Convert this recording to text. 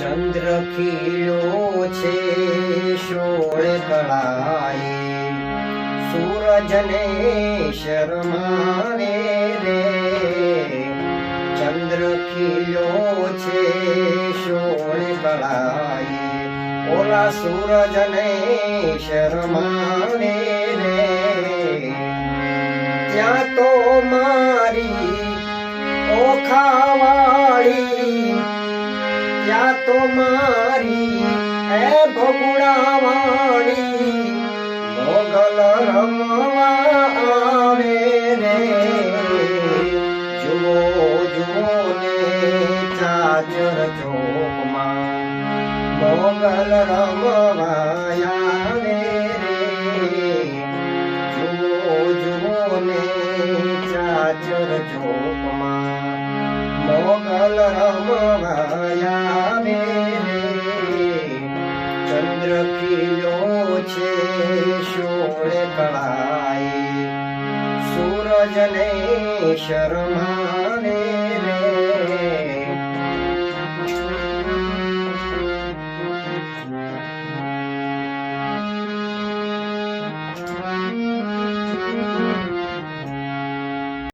ચંદ્ર ખીલો છે, શોળે કળાએ સૂરજને શરમાને રે. ચંદ્ર ખીલો છે, શોળે કળાએ ઓલા સૂરજને શરમાને રે. ત્યાં તો મારી ઓખાવાળી ત્યાં તો મારી એ ભગુડા વાણી મોગલ રમવા આવે રે જુઓ જુઓ ને ચાચર ચોકમાં મોગલ રમવાયા રે જુઓ જુઓ ને ચાચર ચોકમાં મોગલ રમવાયા રે ચંદ્ર ખીલ્યો છે શોળે કળાએ સૂરજને શરમા